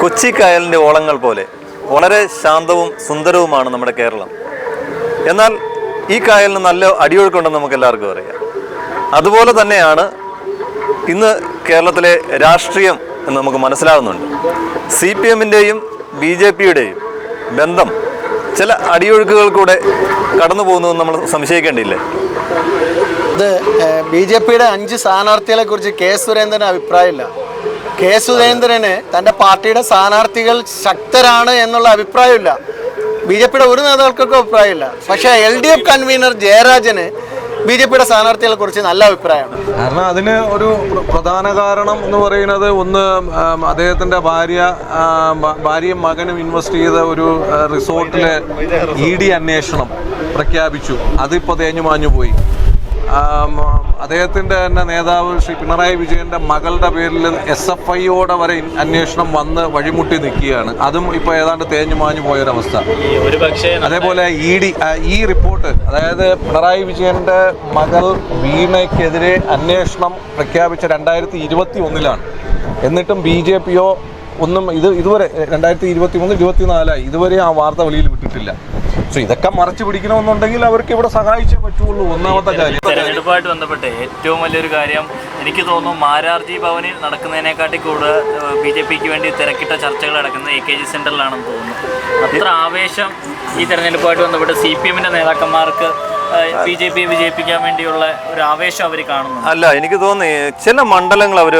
കൊച്ചി കായലിന്റെ ഓളങ്ങൾ പോലെ വളരെ ശാന്തവും സുന്ദരവുമാണ് നമ്മുടെ കേരളം. എന്നാൽ ഈ കായലിന് നല്ല അടിയൊഴുക്കുണ്ടെന്ന് നമുക്ക് എല്ലാവർക്കും അറിയാം. അതുപോലെ തന്നെയാണ് ഇന്ന് കേരളത്തിലെ രാഷ്ട്രീയം എന്ന് നമുക്ക് മനസ്സിലാകുന്നുണ്ട് സി പി എമ്മിന്റെയും ബി ജെ പിയുടെയും ബന്ധം ചില അടിയൊഴുക്കുകൾ കൂടെ കടന്നു പോകുന്നതെന്ന് നമ്മൾ സംശയിക്കേണ്ടിയില്ലേ? ഇത് ബി ജെ പിയുടെ അഞ്ച് സ്ഥാനാർത്ഥികളെ കുറിച്ച് കെ സുരേന്ദ്രന് അഭിപ്രായമില്ല. കെ സുരേന്ദ്രന് തന്റെ പാർട്ടിയുടെ സ്ഥാനാർത്ഥികൾ ശക്തരാണ് എന്നുള്ള അഭിപ്രായമില്ല. ബി ജെ പിയുടെ ഒരു നേതാക്കൾക്കും അഭിപ്രായമില്ല. പക്ഷേ എൽ ഡി എഫ് കൺവീനർ ജയരാജന് ബി ജെ പിയുടെ സ്ഥാനാർത്ഥികളെ കുറിച്ച് നല്ല അഭിപ്രായമാണ്. കാരണം അതിന് ഒരു പ്രധാന കാരണം എന്ന് പറയുന്നത് ഒന്ന് അദ്ദേഹത്തിന്റെ ഭാര്യ ഭാര്യയും മകനും ഇൻവെസ്റ്റ് ചെയ്ത ഒരു റിസോർട്ടിലെ ഇ ഡി അന്വേഷണം പ്രഖ്യാപിച്ചു. അതിപ്പോൾ തേഞ്ഞു മാഞ്ഞു പോയി ആം, അദ്ദേഹത്തിന്റെ തന്നെ നേതാവ് ശ്രീ പിണറായി വിജയന്റെ മകളുടെ പേരിൽ എസ് എഫ് ഐയോടെ വരെ അന്വേഷണം വന്ന് വഴിമുട്ടി നിൽക്കുകയാണ്. അതും ഇപ്പോൾ ഏതാണ്ട് തേഞ്ഞു മാഞ്ഞു പോയൊരവസ്ഥ. അതേപോലെ ഇ ഡി ഈ റിപ്പോർട്ട് അതായത് പിണറായി വിജയന്റെ മകൾ വീണയ്ക്കെതിരെ അന്വേഷണം പ്രഖ്യാപിച്ച രണ്ടായിരത്തി ഇരുപത്തി ഒന്നിലാണ് എന്നിട്ടും ബി ജെ പിയോ ഒന്നും ഇത് ഇതുവരെ രണ്ടായിരത്തി ഇരുപത്തി മൂന്ന് ഇരുപത്തിനാലായി. ഇതുവരെ ആ വാർത്ത വെളിയിൽ വിട്ടിട്ടില്ല. സോ ഇതൊക്കെ മറച്ചു പിടിക്കണമെന്നുണ്ടെങ്കിൽ അവർക്ക് ഇവിടെ സഹായിച്ചേ പറ്റുള്ളൂ. ഒന്നാമത്തെ കാര്യം. തെരഞ്ഞെടുപ്പായിട്ട് ബന്ധപ്പെട്ട് ഏറ്റവും വലിയൊരു കാര്യം എനിക്ക് തോന്നുന്നു മാരാർജി ഭവനിൽ നടക്കുന്നതിനെക്കാട്ടി കൂടുതൽ ബി ജെ പിക്ക് വേണ്ടി തിരക്കിട്ട ചർച്ചകൾ നടക്കുന്നത് എ കെ ജി സെന്ററിലാണെന്ന് തോന്നുന്നു. അത്ര ആവേശം ഈ തെരഞ്ഞെടുപ്പുമായിട്ട് ബന്ധപ്പെട്ട് സി പി എമ്മിന്റെ നേതാക്കന്മാർക്ക് ബി ജെ പി വിജയിപ്പിക്കാൻ വേണ്ടിയുള്ള ഒരു ആവേശം അവർ കാണുന്നു അല്ല എനിക്ക് തോന്നി ചില മണ്ഡലങ്ങൾ അവർ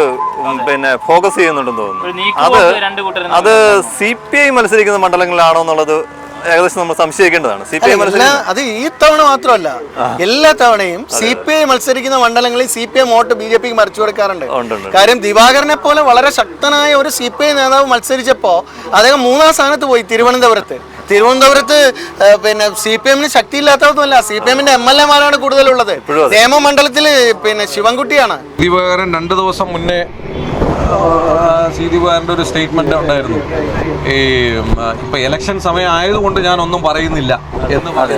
പിന്നെ ഫോക്കസ് ചെയ്യുന്നുണ്ടെന്ന് തോന്നുന്നു. അത് സി പി ഐ മത്സരിക്കുന്ന മണ്ഡലങ്ങളിലാണോ എന്നുള്ളത് ഏകദേശം നമ്മൾ സംശയിക്കേണ്ടതാണ്. സി പി ഐ മത്സരിക്കുന്ന അത് ഈ തവണ മാത്രമല്ല. എല്ലാ തവണയും സി പി ഐ മത്സരിക്കുന്ന മണ്ഡലങ്ങളിൽ C P I vote B J പിക്ക് മറിച്ചു കൊടുക്കാറുണ്ട്. കാര്യം ദിവാകരനെ പോലെ വളരെ ശക്തനായ ഒരു സി പി ഐ നേതാവ് മത്സരിച്ചപ്പോൾ അദ്ദേഹം മൂന്നാം സ്ഥാനത്ത് പോയി തിരുവനന്തപുരത്ത്. തിരുവനന്തപുരത്ത് പിന്നെ സി പി എമ്മിന് ശക്തിയില്ലാത്തതൊന്നുമല്ല. സി പി എമ്മിന്റെ എം എൽ എമാരാണ് കൂടുതലുള്ളത്. നിയമമണ്ഡലത്തിൽ പിന്നെ ശിവൻകുട്ടിയാണ്. ദിവാകരൻ രണ്ട് ദിവസം മുന്നേ സി ദിവാകരന്റെ ഒരു സ്റ്റേറ്റ്മെന്റ് ഉണ്ടായിരുന്നു. ഈ ഇപ്പൊ ഇലക്ഷൻ സമയം ആയതുകൊണ്ട് ഞാൻ ഒന്നും പറയുന്നില്ല എന്ന് അതെ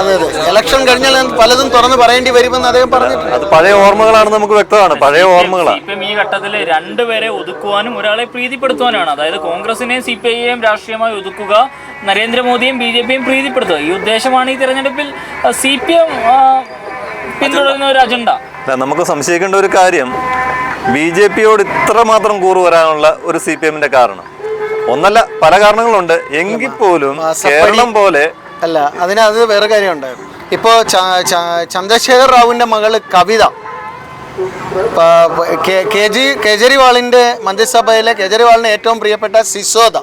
അതെ. ഇലക്ഷൻ കഴിഞ്ഞാൽ ഞാൻ പലതും തുറന്ന് പറയേണ്ടി വരുമെന്ന് അദ്ദേഹം പറഞ്ഞിട്ടുണ്ട്. അത് പഴയ ഓർമ്മകളാണ് നമുക്ക് വ്യക്തമാണ്. പഴയ ഓർമ്മകളാണ് ഇപ്പം ഈ ഘട്ടത്തിൽ രണ്ടുപേരെ ഒതുക്കുവാനും ഒരാളെ പ്രീതിപ്പെടുത്തുവാനാണ്. അതായത് കോൺഗ്രസിനെയും സി പി ഐയെയും രാഷ്ട്രീയമായി ഒതുക്കുക നരേന്ദ്രമോദിയും ബി ജെ പിയും പ്രീതിപ്പെടുത്തുക. ഈ ഉദ്ദേശമാണ് ഈ തെരഞ്ഞെടുപ്പിൽ സി പി എം പിന്തുടരുന്ന ഒരു അജണ്ട. അല്ല, നമുക്ക് സംശയിക്കേണ്ട ഒരു കാര്യം. ബി ജെ പിയോട് ഇത്രമാത്രം കൂറ് വരാനുള്ള ഒരു സി പി എമ്മിന്റെ കാരണം. ഒന്നല്ല പല കാരണങ്ങളുണ്ട്. എങ്കിൽ പോലും കേരളം പോലെ അല്ല അതിനത് വേറെ കാര്യമുണ്ട് ഇപ്പോ ചന്ദ്രശേഖർ റാവുവിന്റെ മകൾ കവിത കെജി കേജ്രിവാളിന്റെ മന്ത്രിസഭയിലെ കേജ്രിവാളിന് ഏറ്റവും പ്രിയപ്പെട്ട സിസോദ.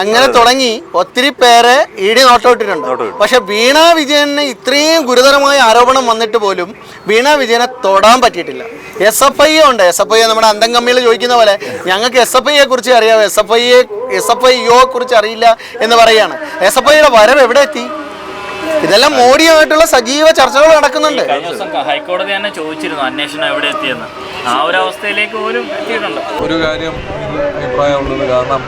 അങ്ങനെ തുടങ്ങി ഒത്തിരി പേരെ ഇടി നോട്ടോട്ടിട്ടുണ്ട് പക്ഷെ വീണ വിജയന് ഇത്രയും ഗുരുതരമായ ആരോപണം വന്നിട്ട് പോലും വീണ വിജയനെ തൊടാൻ പറ്റിയിട്ടില്ല. എസ് എഫ് ഐ ഉണ്ട്. എസ് എഫ് ഐ നമ്മുടെ അന്തം കമ്മിയിൽ ചോദിക്കുന്ന പോലെ ഞങ്ങൾക്ക് എസ് എഫ് ഐയെ കുറിച്ച് അറിയാം. എസ് എഫ് ഐയെ എസ് എഫ് ഐ യോ കുറിച്ച് അറിയില്ല എന്ന് പറയാണ് എസ് എഫ് ഐയുടെ വരവ് എവിടെ എത്തി? ഇതെല്ലാം മോഡിയുമായിട്ടുള്ള സജീവ ചർച്ചകൾ നടക്കുന്നുണ്ട്. കഴിഞ്ഞ ദിവസം ഹൈക്കോടതി തന്നെ ചോദിച്ചിരുന്നു അന്വേഷണം എവിടെ എത്തിയെന്ന്. ആ ഒരു അവസ്ഥയിലേക്ക് പോലും എത്തിയിട്ടുണ്ട്. ഒരു കാര്യം അഭിപ്രായമുള്ളത് കാരണം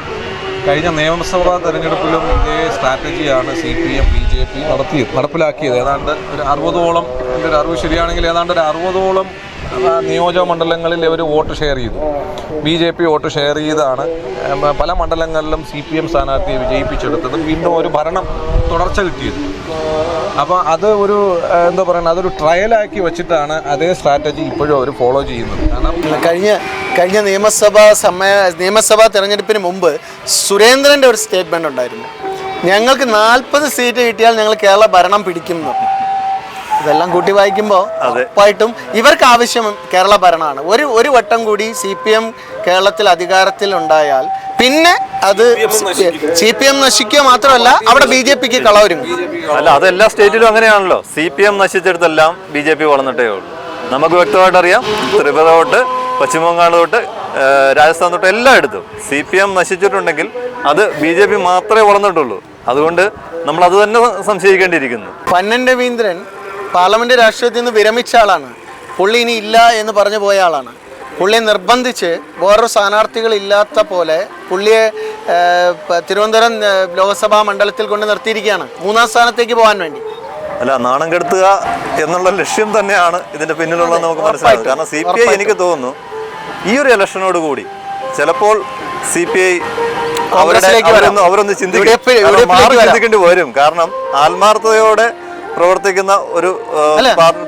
കഴിഞ്ഞ നിയമസഭാ തെരഞ്ഞെടുപ്പിലും ഇതേ സ്ട്രാറ്റജിയാണ് C P M B J P നടത്തിയത് നടപ്പിലാക്കിയത്. ഏതാണ്ട് ഒരു അറുപതോളം എന്റെ ഒരു അറിവ് ശരിയാണെങ്കിൽ ഏതാണ്ട് ഒരു അറുപതോളം നിയോജക മണ്ഡലങ്ങളിൽ ഇവർ വോട്ട് ഷെയർ ചെയ്തു. B J P vote share ചെയ്താണ് പല മണ്ഡലങ്ങളിലും സി പി എം സ്ഥാനാർത്ഥിയെ വിജയിപ്പിച്ചെടുത്തത് വീണ്ടും ഒരു ഭരണം തുടർച്ച കിട്ടിയത്. അപ്പോൾ അത് ഒരു എന്താ പറയുക അതൊരു ട്രയലാക്കി വെച്ചിട്ടാണ് അതേ സ്ട്രാറ്റജി ഇപ്പോഴും അവർ ഫോളോ ചെയ്യുന്നത്. കാരണം കഴിഞ്ഞ കഴിഞ്ഞ നിയമസഭാ സമയ നിയമസഭാ തെരഞ്ഞെടുപ്പിന് മുമ്പ് സുരേന്ദ്രന്റെ ഒരു സ്റ്റേറ്റ്മെന്റ് ഉണ്ടായിരുന്നു. ഞങ്ങൾക്ക് നാൽപ്പത് സീറ്റ് കിട്ടിയാൽ ഞങ്ങൾ കേരള ഭരണം പിടിക്കും എന്ന് പറഞ്ഞു. ഇതെല്ലാം കൂട്ടി വായിക്കുമ്പോൾ ഉറപ്പായിട്ടും ഇവർക്ക് ആവശ്യം കേരള ഭരണമാണ്. ഒരു ഒരു വട്ടം കൂടി സി പി എം കേരളത്തിൽ അധികാരത്തിൽ ഉണ്ടായാൽ പിന്നെ അത് സി പി എം നശിക്കുക മാത്രമല്ല അവിടെ ബി ജെ പിക്ക് കളവരുങ്ങും അല്ല അത് എല്ലാ സ്റ്റേറ്റിലും അങ്ങനെയാണല്ലോ. സി പി എം നശിച്ചെടുത്തെല്ലാം ബി ജെ പി വളർന്നിട്ടേ ഉള്ളൂ. നമുക്ക് വ്യക്തമായിട്ട് അറിയാം ത്രിപുര തൊട്ട് പശ്ചിമബംഗാൾ തൊട്ട് രാജസ്ഥാൻ തൊട്ട് എല്ലായിടത്തും സി പി എം നശിച്ചിട്ടുണ്ടെങ്കിൽ അത് ബി ജെ പി മാത്രമേ വളർന്നിട്ടുള്ളൂ. അതുകൊണ്ട് നമ്മൾ അത് തന്നെ സംശയിക്കേണ്ടിയിരിക്കുന്നു. പന്നൻ രവീന്ദ്രൻ പാർലമെന്റ് രാഷ്ട്രീയത്തിൽ നിന്ന് വിരമിച്ച ആളാണ്. പുള്ളി ഇനി ഇല്ല എന്ന് പറഞ്ഞു പോയ ആളാണ്. പുള്ളിയെ നിർബന്ധിച്ച് വേറൊരു സ്ഥാനാർത്ഥികൾ ഇല്ലാത്ത പോലെ പുള്ളിയെ തിരുവനന്തപുരം ലോക്സഭാ മണ്ഡലത്തിൽ കൊണ്ട് നിർത്തിയിരിക്കുകയാണ്. മൂന്നാം സ്ഥാനത്തേക്ക് പോകാൻ വേണ്ടി. അല്ല നാണം കെടുത്തുക എന്നുള്ള ലക്ഷ്യം തന്നെയാണ് ഇതിന്റെ പിന്നിലുള്ളത് നമുക്ക് മനസ്സിലാക്കാം കാരണം സി പി ഐ എനിക്ക് തോന്നുന്നു ഈ ഒരു ഇലക്ഷനോട് കൂടി ചിലപ്പോൾ സി പി ഐ അവരുടെ. അവരൊന്ന് ചിന്തിക്കേണ്ടി വരും. കാരണം ആത്മാർത്ഥതയോടെ പ്രവർത്തിക്കുന്ന ഒരു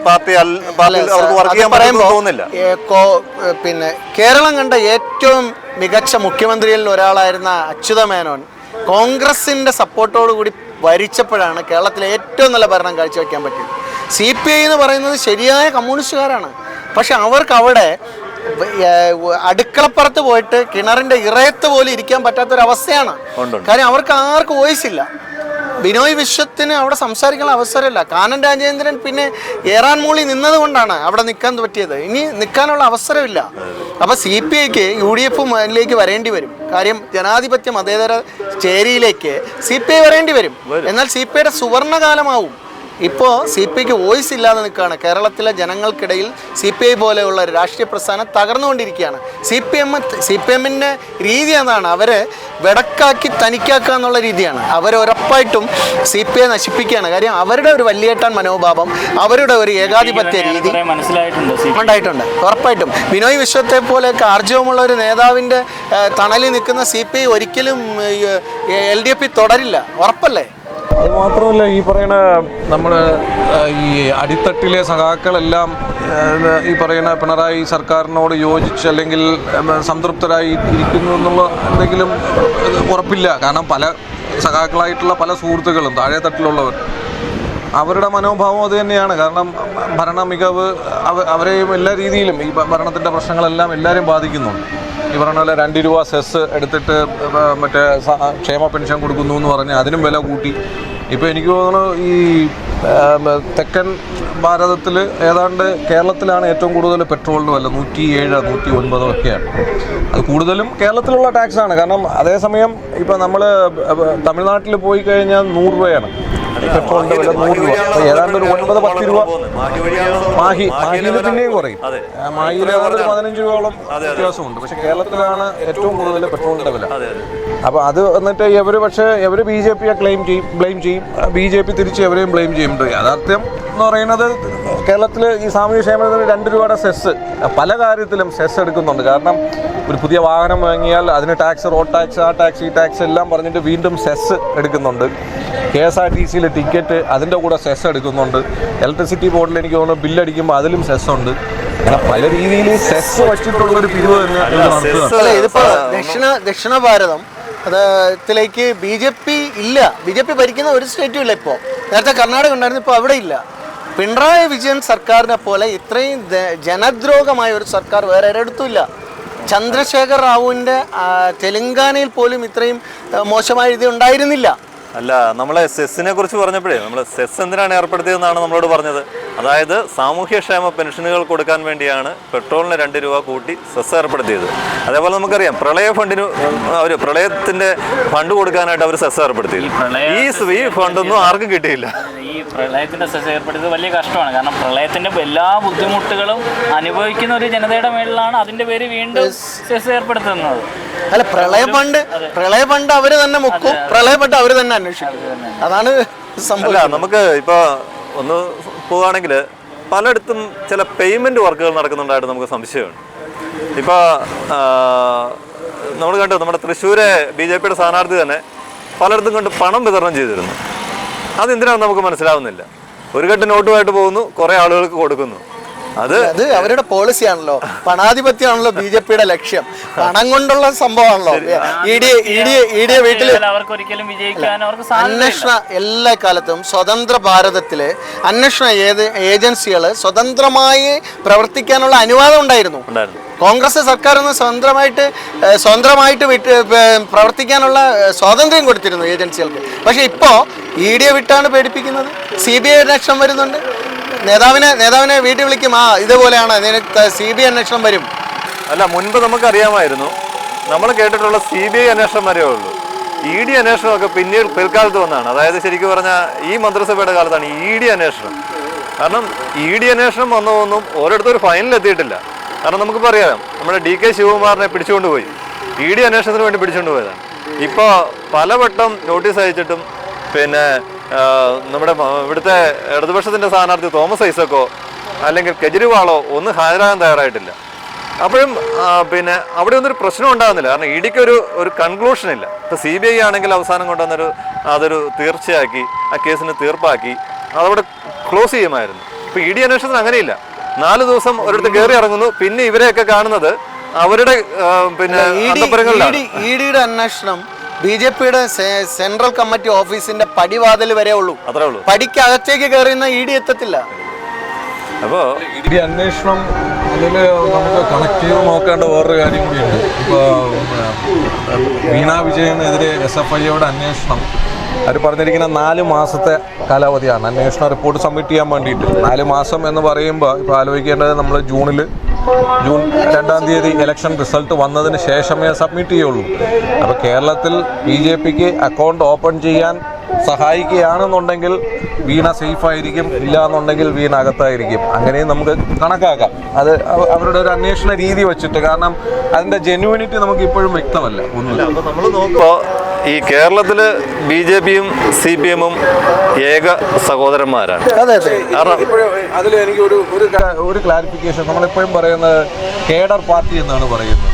പാർട്ടി അവർക്ക് വർക്ക് ചെയ്യാൻ തോന്നുന്നില്ല. പിന്നെ കേരളം കണ്ട ഏറ്റവും മികച്ച മുഖ്യമന്ത്രികളിൽ ഒരാളായിരുന്ന അച്യുത മേനോൻ കോൺഗ്രസിന്റെ സപ്പോർട്ടോട് കൂടി ഭരിച്ചപ്പോഴാണ് കേരളത്തിലെ ഏറ്റവും നല്ല ഭരണം കാഴ്ചവെക്കാൻ പറ്റിയത്. സി പി ഐ എന്ന് പറയുന്നത് ശരിയായ കമ്മ്യൂണിസ്റ്റുകാരാണ്. പക്ഷെ അവർക്ക് അവിടെ അടുക്കളപ്പുറത്ത് പോയിട്ട് കിണറിന്റെ ഇറയത്ത് പോലും ഇരിക്കാൻ പറ്റാത്തൊരവസ്ഥയാണ്. കാര്യം അവർക്ക് ആർക്കും വോയിസ് ഇല്ല. ബിനോയ് വിശ്വത്തിന് അവിടെ സംസാരിക്കാനുള്ള അവസരമില്ല. കാനൻ രാജേന്ദ്രൻ പിന്നെ ഏറാൻ മൂളി നിന്നത് കൊണ്ടാണ് അവിടെ നിൽക്കാൻ പറ്റിയത്. ഇനി നിൽക്കാനുള്ള അവസരമില്ല. അപ്പൊ സി പി ഐക്ക് യു ഡി എഫ് മുന്നിലേക്ക് വരേണ്ടി വരും. കാര്യം ജനാധിപത്യ മതേതര ചേരിയിലേക്ക് സി പി ഐ വരേണ്ടി വരും. എന്നാൽ സി പി ഐയുടെ സുവർണകാലമാവും. ഇപ്പോൾ സി പി ഐക്ക് വോയിസ് ഇല്ലാതെ നിൽക്കുകയാണ്. കേരളത്തിലെ ജനങ്ങൾക്കിടയിൽ സി പി ഐ പോലെയുള്ള ഒരു രാഷ്ട്രീയ പ്രസ്ഥാനം തകർന്നുകൊണ്ടിരിക്കുകയാണ്. C P M C P എമ്മിന്റെ രീതി എന്താണ് അവരെ വെടക്കാക്കി തനിക്കാക്കുക എന്നുള്ള രീതിയാണ്. അവർ ഉറപ്പായിട്ടും സി പി ഐ നശിപ്പിക്കുകയാണ്. കാര്യം അവരുടെ ഒരു വലിയേട്ടാൻ മനോഭാവം അവരുടെ ഒരു ഏകാധിപത്യ രീതി മനസ്സിലായിട്ടുണ്ട് ഉണ്ടായിട്ടുണ്ട്. ഉറപ്പായിട്ടും. വിനോയ് വിശ്വത്തെ പോലെയൊക്കെ ആർജവമുള്ള ഒരു നേതാവിന്റെ തണലിൽ നിൽക്കുന്ന സി പി ഐ ഒരിക്കലും എൽ ഡി തുടരില്ല. ഉറപ്പല്ലേ? അത് മാത്രമല്ല ഈ പറയുന്ന നമ്മുടെ ഈ അടിത്തട്ടിലെ സഖാക്കളെല്ലാം ഈ പറയുന്ന പിണറായി സർക്കാരിനോട് യോജിച്ച് അല്ലെങ്കിൽ സംതൃപ്തരായി ഇരിക്കുന്നു എന്നുള്ള എന്തെങ്കിലും ഉറപ്പില്ല. കാരണം പല സഖാക്കളായിട്ടുള്ള പല സുഹൃത്തുക്കളും താഴെ തട്ടിലുള്ളവർ അവരുടെ മനോഭാവം അത് തന്നെയാണ്. കാരണം ഭരണ മികവ് അവ- അവരെയും എല്ലാ രീതിയിലും ഈ ഭരണത്തിന്റെ പ്രശ്നങ്ങളെല്ലാം എല്ലാവരെയും ബാധിക്കുന്നുണ്ട്. ഈ പറഞ്ഞ പോലെ രണ്ട് രൂപ സെസ് എടുത്തിട്ട് മറ്റേ ക്ഷേമ പെൻഷൻ കൊടുക്കുന്നു എന്ന് പറഞ്ഞ് അതിനും വില കൂട്ടി ഇപ്പോൾ എനിക്ക് തോന്നുന്നു ഈ തെക്കൻ ഭാരതത്തിൽ ഏതാണ്ട് കേരളത്തിലാണ് ഏറ്റവും കൂടുതൽ പെട്രോളിന് വല്ല നൂറ്റി ഏഴ് നൂറ്റി ഒൻപതോ ഒക്കെയാണ്. അത് കൂടുതലും കേരളത്തിലുള്ള ടാക്സാണ്. കാരണം അതേസമയം ഇപ്പോൾ നമ്മൾ തമിഴ്നാട്ടിൽ പോയി കഴിഞ്ഞാൽ നൂറ് രൂപയാണ്. പെട്രോളിന്റെ വില നൂറ് രൂപ. അപ്പൊ ഏതാണ്ട് ഒരു ഒൻപത് പത്ത് രൂപ മാഹി മാഹിയിൽ പിന്നെയും കുറയും. മാഹിയിൽ ഏതാണ്ട് ഒരു പതിനഞ്ച് രൂപയോളം വ്യത്യാസമുണ്ട്. പക്ഷെ കേരളത്തിലാണ് ഏറ്റവും കൂടുതൽ പെട്രോളിന്റെ വില. അപ്പോൾ അത്. എന്നിട്ട് ഇവർ പക്ഷേ ഇവർ ബി ജെ പിയെ ക്ലെയിം ചെയ്യും ബ്ലെയിം ചെയ്യും. ബി ജെ പി തിരിച്ച് എവരെയും ബ്ലെയിം ചെയ്യുന്നുണ്ട്. യാഥാർത്ഥ്യം എന്ന് പറയുന്നത് കേരളത്തിൽ ഈ സാമൂഹ്യ ക്ഷേമത്തിന് രണ്ട് രൂപയുടെ സെസ് പല കാര്യത്തിലും സെസ് എടുക്കുന്നുണ്ട്. കാരണം ഒരു പുതിയ വാഹനം വാങ്ങിയാൽ അതിന് ടാക്സ് റോഡ് ടാക്സ് ആ ടാക്സ് ഈ ടാക്സ് എല്ലാം പറഞ്ഞിട്ട് വീണ്ടും സെസ് എടുക്കുന്നുണ്ട്. കെ എസ് ആർ ടി സിയിൽ ടിക്കറ്റ് അതിന്റെ കൂടെ സെസ് എടുക്കുന്നുണ്ട്. ഇലക്ട്രിസിറ്റി ബോർഡിൽ എനിക്ക് തോന്നുന്നു ബില്ലടിക്കുമ്പോൾ അതിലും സെസ് ഉണ്ട്. അങ്ങനെ പല രീതിയിൽ സെസ് വച്ചിട്ടുള്ള ഒരു പിരിവ് തന്നെ ഇതിപ്പോ ദക്ഷിണ ദക്ഷിണ ഭാരതം അതിലേക്ക് ബി ജെ പി ഇല്ല. ബി ജെ പി ഭരിക്കുന്ന ഒരു സ്റ്റേറ്റും ഇല്ല ഇപ്പോൾ നേരത്തെ കർണാടക ഉണ്ടായിരുന്നു ഇപ്പോൾ അവിടെ ഇല്ല. പിണറായി വിജയൻ സർക്കാരിനെ പോലെ ഇത്രയും ജനദ്രോഹമായ ഒരു സർക്കാർ വേറെ ഒരിടത്തുമില്ല. ചന്ദ്രശേഖർ റാവുവിന്റെ തെലങ്കാനയിൽ പോലും ഇത്രയും മോശമായ ഇത് ഉണ്ടായിരുന്നില്ല. അല്ല നമ്മളെ സെസ്സിനെ കുറിച്ച് പറഞ്ഞപ്പോഴേ നമ്മൾ സെസ് എന്തിനാണ് ഏർപ്പെടുത്തിയതെന്നാണ് നമ്മളോട് പറഞ്ഞത്. അതായത് സാമൂഹ്യക്ഷേമ പെൻഷനുകൾ കൊടുക്കാൻ വേണ്ടിയാണ് പെട്രോളിന് രണ്ട് രൂപ കൂട്ടി സെസ് ഏർപ്പെടുത്തിയത്. അതേപോലെ നമുക്കറിയാം പ്രളയ ഫണ്ടിന് അവർ പ്രളയത്തിന്റെ ഫണ്ട് കൊടുക്കാനായിട്ട് അവർ സെസ് ഏർപ്പെടുത്തി ഈ സ്ത്രീ ഈ ഫണ്ടൊന്നും ആർക്കും കിട്ടിയില്ല. ഈ പ്രളയത്തിന്റെ സെസ് ഏർപ്പെടുത്തിയത് വലിയ കഷ്ടമാണ്. കാരണം പ്രളയത്തിന്റെ എല്ലാ ബുദ്ധിമുട്ടുകളും അനുഭവിക്കുന്ന ഒരു ജനതയുടെ മേളിലാണ് അതിന്റെ പേര് വീണ്ടും സെസ് ഏർപ്പെടുത്തുന്നത്. അല്ല പ്രളയ ഫണ്ട് പ്രളയ ഫണ്ട് അവർ തന്നെ മുക്കും പ്രളയ ഫണ്ട് അവർ തന്നെ അന്വേഷിക്കും. അതാണ് സംഭവം നമുക്ക് ഇപ്പോൾ ഒന്ന് പോവുകയാണെങ്കിൽ പലയിടത്തും ചില പേയ്മെന്റ് വർക്കുകൾ നടക്കുന്നുണ്ടായിട്ട് നമുക്ക് സംശയമുണ്ട്. ഇപ്പോൾ നമ്മൾ കണ്ടു നമ്മുടെ തൃശ്ശൂരെ ബി ജെ പിയുടെ സ്ഥാനാർത്ഥി തന്നെ പലയിടത്തും കൊണ്ട് പണം വിതരണം ചെയ്തിരുന്നു. അതെന്തിനാണെന്ന് നമുക്ക് മനസ്സിലാവുന്നില്ല. ഒരു കെട്ട് നോട്ടുമായിട്ട് പോകുന്നു കുറേ ആളുകൾക്ക് കൊടുക്കുന്നു. അത് അത് അവരുടെ പോളിസിയാണല്ലോ. പണാധിപത്യമാണല്ലോ ബി ജെ പിയുടെ ലക്ഷ്യം. പണം കൊണ്ടുള്ള സംഭവമാണല്ലോ. സാധ്യതയില്ല. അന്വേഷണ എല്ലാ കാലത്തും സ്വതന്ത്ര ഭാരതത്തിലെ അന്വേഷണ ഏത് ഏജൻസികൾ സ്വതന്ത്രമായി പ്രവർത്തിക്കാനുള്ള അനുവാദം ഉണ്ടായിരുന്നു. ഉണ്ടായിരുന്നു. കോൺഗ്രസ് സർക്കാർ ഒന്ന് സ്വതന്ത്രമായിട്ട് സ്വതന്ത്രമായിട്ട് വിട്ട് പ്രവർത്തിക്കാനുള്ള സ്വാതന്ത്ര്യം കൊടുത്തിരുന്നു ഏജൻസികൾക്ക്. പക്ഷേ ഇപ്പോൾ ഇ ഡിയെ വിട്ടാണ് പേടിപ്പിക്കുന്നത്. സി ബി ഐ അന്വേഷണം വരുന്നുണ്ട്. നേതാവിനെ നേതാവിനെ വീട്ടിൽ വിളിക്കും. ആ ഇതുപോലെയാണ്. സി ബി അന്വേഷണം വരും. അല്ല മുൻപ് നമുക്ക് അറിയാമായിരുന്നു നമ്മൾ കേട്ടിട്ടുള്ള സി ബി ഐ അന്വേഷണം വരേ ഉള്ളൂ. ഇ ഡി അന്വേഷണമൊക്കെ പിന്നീട് പിൽക്കാലത്ത് വന്നതാണ് അതായത് ശരിക്കും പറഞ്ഞാൽ ഈ മന്ത്രിസഭയുടെ കാലത്താണ് ഇ ഡി അന്വേഷണം. കാരണം ഇ ഡി അന്വേഷണം വന്നതൊന്നും ഓരോരുത്തർ ഫൈനലിൽ എത്തിയിട്ടില്ല. കാരണം നമുക്ക് പറയാം നമ്മുടെ ഡി കെ ശിവകുമാറിനെ പിടിച്ചുകൊണ്ട് പോയി. ഇ ഡി അന്വേഷണത്തിന് വേണ്ടി പിടിച്ചുകൊണ്ട് പോയതാണ്. ഇപ്പോൾ പലവട്ടം നോട്ടീസ് അയച്ചിട്ടും പിന്നെ നമ്മുടെ ഇവിടുത്തെ ഇടതുപക്ഷത്തിന്റെ സ്ഥാനാർത്ഥി തോമസ് ഐസക്കോ അല്ലെങ്കിൽ കെജ്രിവാളോ ഒന്നും ഹാജരാകാൻ തയ്യാറായിട്ടില്ല. അപ്പോഴും പിന്നെ അവിടെ ഒന്നും ഒരു പ്രശ്നം ഉണ്ടാകുന്നില്ല. കാരണം ഇ ഡിക്ക് ഒരു ഒരു കൺക്ലൂഷൻ ഇല്ല. ഇപ്പോൾ സി ബി ഐ ആണെങ്കിൽ അവസാനം കൊണ്ടുവന്നൊരു അതൊരു തീർച്ചയാക്കി ആ കേസിന് തീർപ്പാക്കി അതവിടെ ക്ലോസ് ചെയ്യുമായിരുന്നു. ഇപ്പോൾ ഇ ഡി അന്വേഷണത്തിന് അങ്ങനെയില്ല. നാല് ദിവസം ഒരിടത്ത് കയറി ഇറങ്ങുന്നു. പിന്നെ ഇവരെയൊക്കെ കാണുന്നത് അവരുടെ പിന്നെ ഇ ഡിയുടെ അന്വേഷണം ബി ജെ പിയുടെ സെൻട്രൽ കമ്മിറ്റി ഓഫീസിന്റെ പടിവാതിൽ വരെ ഉള്ളൂ. അത്രേ ഉള്ളൂ. പടിക്കകത്തേക്ക് കയറുന്ന ഇ ഡി എത്തത്തില്ല. അപ്പോ ഇടി അന്വേഷണം അതിൽ നമുക്ക് കണക്ട് ചെയ്ത് നോക്കേണ്ട വേറൊരു കാര്യം കൂടിയുണ്ട്. ഇപ്പോൾ വീണ വിജയനെതിരെ എസ് എഫ് ഐയുടെ അന്വേഷണം. അവർ പറഞ്ഞിരിക്കുന്ന നാല് മാസത്തെ കാലാവധിയാണ്. അന്വേഷണ റിപ്പോർട്ട് സബ്മിറ്റ് ചെയ്യാൻ വേണ്ടിയിട്ട്. നാല് മാസം എന്ന് പറയുമ്പോൾ ഇപ്പോൾ ആലോചിക്കേണ്ടത് നമ്മൾ ജൂണിൽ ജൂൺ രണ്ടാം തീയതി ഇലക്ഷൻ റിസൾട്ട് വന്നതിന് ശേഷമേ സബ്മിറ്റ് ചെയ്യുള്ളൂ. അപ്പോൾ കേരളത്തിൽ ബി ജെ പിക്ക് അക്കൗണ്ട് ഓപ്പൺ ചെയ്യാൻ സഹായിക്കുകയാണെന്നുണ്ടെങ്കിൽ വീണ സേഫ് ആയിരിക്കും ഇല്ല എന്നുണ്ടെങ്കിൽ വീണ അകത്തായിരിക്കും. അങ്ങനെയും നമുക്ക് കണക്കാക്കാം. അത് അവരുടെ ഒരു അന്വേഷണ രീതി വെച്ചിട്ട്. കാരണം അതിന്റെ ജെന്യൂനിറ്റി നമുക്ക് ഇപ്പോഴും വ്യക്തമല്ല. ഒന്നുമില്ല. അപ്പോൾ നമ്മൾ നോക്കുമ്പോൾ ഈ കേരളത്തിൽ ബി ജെ പിയും സി പി എമ്മും ഏക സഹോദരന്മാരാണ്. അതെ കാരണം അതിൽ എനിക്ക് ഒരു ഒരു ക്ലാരിഫിക്കേഷൻ നമ്മളെപ്പോഴും പറയുന്നത് കേഡർ പാർട്ടി എന്നാണ് പറയുന്നത്.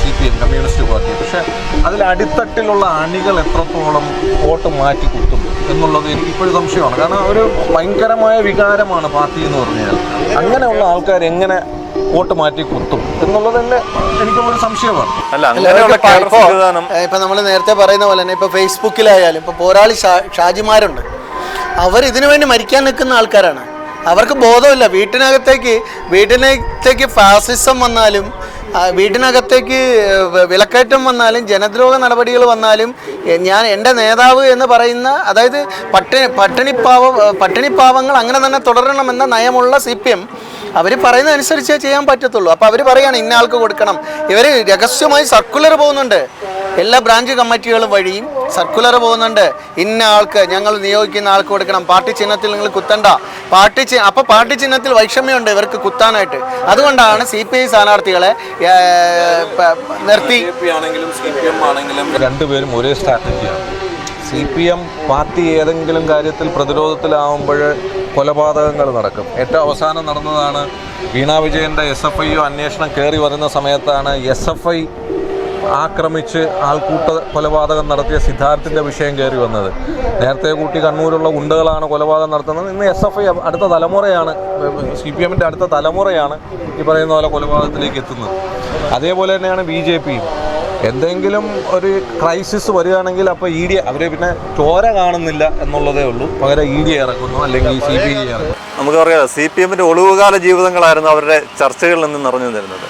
C P M communist party. പക്ഷേ അതിൽ അടിത്തട്ടിലുള്ള അണികൾ എത്രത്തോളം വോട്ട് മാറ്റി കുത്തും എന്നുള്ളത് എനിക്ക് ഇപ്പോഴും സംശയമാണ്. കാരണം ഒരു ഭയങ്കരമായ വികാരമാണ് പാർട്ടി എന്ന് പറഞ്ഞാൽ. അങ്ങനെയുള്ള ആൾക്കാർ എങ്ങനെ വോട്ട് മാറ്റി കുത്തും എന്നുള്ളത് തന്നെ എനിക്കുള്ളൊരു സംശയമാണ്. അല്ല ഇപ്പൊ നമ്മൾ നേരത്തെ പറയുന്ന പോലെ തന്നെ ഇപ്പൊ ഫേസ്ബുക്കിലായാലും ഇപ്പൊ പോരാളി ഷാജിമാരുണ്ട്. അവർ ഇതിനു വേണ്ടി മരിക്കാൻ നിൽക്കുന്ന ആൾക്കാരാണ്. അവർക്ക് ബോധമില്ല. വീട്ടിനകത്തേക്ക് വീട്ടിനകത്തേക്ക് ഫാസിസം വന്നാലും വീട്ടിനകത്തേക്ക് വിലക്കയറ്റം വന്നാലും ജനദ്രോഹ നടപടികൾ വന്നാലും ഞാൻ എന്റെ നേതാവ് എന്ന് പറയുന്ന അതായത് പട്ടിണി പട്ടിണിപ്പാവ പട്ടിണിപ്പാവങ്ങൾ അങ്ങനെ തന്നെ തുടരണമെന്ന നയമുള്ള സി പി എം അവർ പറയുന്നതനുസരിച്ചേ ചെയ്യാൻ പറ്റത്തുള്ളൂ. അപ്പോൾ അവർ പറയുകയാണ് ഇന്ന ആൾക്ക് കൊടുക്കണം. ഇവർ രഹസ്യമായി സർക്കുലർ പോകുന്നുണ്ട്. എല്ലാ ബ്രാഞ്ച് കമ്മിറ്റികളും വഴിയും സർക്കുലർ പോകുന്നുണ്ട്. ഇന്ന ആൾക്ക് ഞങ്ങൾ നിയോഗിക്കുന്ന ആൾക്ക് കൊടുക്കണം. പാർട്ടി ചിഹ്നത്തിൽ നിങ്ങൾ കുത്തണ്ട. പാർട്ടി ചി അപ്പോൾ പാർട്ടി ചിഹ്നത്തിൽ വൈഷമ്യമുണ്ട് ഇവർക്ക് കുത്താനായിട്ട്. അതുകൊണ്ടാണ് സി പി ഐ സ്ഥാനാർത്ഥികളെ നിർത്തി. ആണെങ്കിലും രണ്ടുപേരും ഒരേ സ്ട്രാറ്റജിയാണ് സി പി എം പാർട്ടി ഏതെങ്കിലും കാര്യത്തിൽ പ്രതിരോധത്തിലാവുമ്പോൾ കൊലപാതകങ്ങൾ നടക്കും. ഏറ്റവും അവസാനം നടന്നതാണ് വീണ വിജയന്റെ എസ് എഫ് ഐ അന്വേഷണം കയറി വരുന്ന സമയത്താണ് എസ് എഫ് ഐ ആക്രമിച്ച് ആൾക്കൂട്ട കൊലപാതകം നടത്തിയ സിദ്ധാർത്ഥിന്റെ വിഷയം കയറി വന്നത്. നേരത്തെ കൂട്ടി കണ്ണൂരുള്ള ഗുണ്ടകളാണ് കൊലപാതകം നടത്തുന്നത്. ഇന്ന് എസ് എഫ് ഐ അടുത്ത തലമുറയാണ് സി പി എമ്മിന്റെ അടുത്ത തലമുറയാണ് ഈ പറയുന്ന പോലെ കൊലപാതകത്തിലേക്ക് എത്തുന്നത്. അതേപോലെ തന്നെയാണ് ബി ജെ പിയും. എന്തെങ്കിലും ഒരു ക്രൈസിസ് വരികയാണെങ്കിൽ അപ്പോൾ ഇ ഡി അവർ പിന്നെ ചോര കാണുന്നില്ല എന്നുള്ളതേ ഉള്ളൂ. പകരം ഇ ഡി ഇറക്കുന്നു അല്ലെങ്കിൽ സി പി ഐ ഇറക്കുന്നു. നമുക്കറിയാം സി പി എമ്മിന്റെ ഒളിവുകാല ജീവിതങ്ങളായിരുന്നു അവരുടെ ചർച്ചകളിൽ നിന്ന് നിറഞ്ഞു തരുന്നത്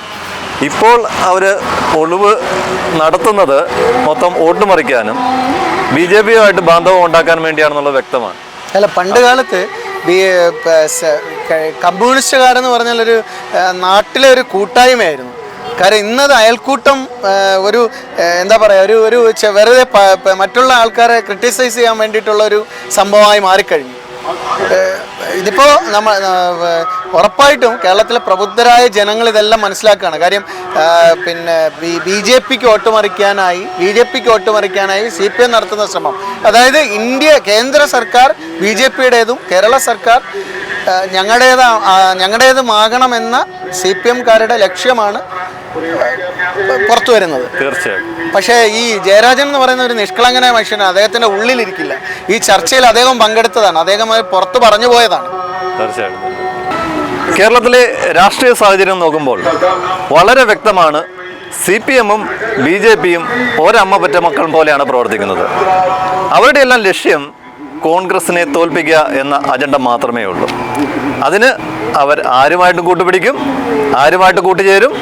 ഇപ്പോൾ അവർ ഒളിവ് നടത്തുന്നത് മൊത്തം വോട്ട് മറിക്കാനും ബി ജെ പിയുമായിട്ട് ബാന്ധവം ഉണ്ടാക്കാൻ വേണ്ടിയാണെന്നുള്ളത് വ്യക്തമാണ്. അല്ല പണ്ട് കാലത്ത് കമ്മ്യൂണിസ്റ്റുകാരെന്ന് പറഞ്ഞാൽ ഒരു നാട്ടിലെ ഒരു കൂട്ടായ്മയായിരുന്നു. കാരണം ഇന്നത് അയൽക്കൂട്ടം ഒരു എന്താ പറയുക ഒരു ഒരു വെറുതെ മറ്റുള്ള ആൾക്കാരെ ക്രിട്ടിസൈസ് ചെയ്യാൻ വേണ്ടിയിട്ടുള്ള ഒരു സംഭവമായി മാറിക്കഴിഞ്ഞു. ഇതിപ്പോൾ നമ്മൾ ഉറപ്പായിട്ടും കേരളത്തിലെ പ്രബുദ്ധരായ ജനങ്ങൾ ഇതെല്ലാം മനസ്സിലാക്കുകയാണ്. കാര്യം പിന്നെ ബി ബി ജെ പിക്ക് വോട്ട് മറിക്കാനായി ബി ജെ പിക്ക് വോട്ട് മറിക്കാനായി സി പി എം നടത്തുന്ന ശ്രമം. അതായത് ഇന്ത്യ കേന്ദ്ര സർക്കാർ ബി ജെ പിയുടേതും കേരള സർക്കാർ ഞങ്ങളുടേതാ ഞങ്ങളുടേതുമാകണമെന്ന സി പി എംകാരുടെ ലക്ഷ്യമാണ് പുറത്തു വരുന്നത്. തീർച്ചയായും. പക്ഷേ ഈ ജയരാജൻ എന്ന് പറയുന്ന ഒരു നിഷ്കളങ്കനായ മനുഷ്യന് അദ്ദേഹത്തിന്റെ ഉള്ളിലിരിക്കില്ല. ഈ ചർച്ചയിൽ അദ്ദേഹം പങ്കെടുത്തതാണ്. അദ്ദേഹം പുറത്ത് പറഞ്ഞു പോയതാണ്. തീർച്ചയായിട്ടും കേരളത്തിലെ രാഷ്ട്രീയ സാഹചര്യം നോക്കുമ്പോൾ വളരെ വ്യക്തമാണ് സി പി എമ്മും ബി ജെ പിയും ഒരമ്മ പറ്റ മക്കൾ പോലെയാണ് പ്രവർത്തിക്കുന്നത്. അവരുടെ എല്ലാം ലക്ഷ്യം കോൺഗ്രസിനെ തോൽപ്പിക്കുക എന്ന അജണ്ട മാത്രമേ ഉള്ളൂ. അതിന് അവർ ആരുമായിട്ടും കൂട്ടുപിടിക്കും ആരുമായിട്ട് കൂട്ടുചേരും.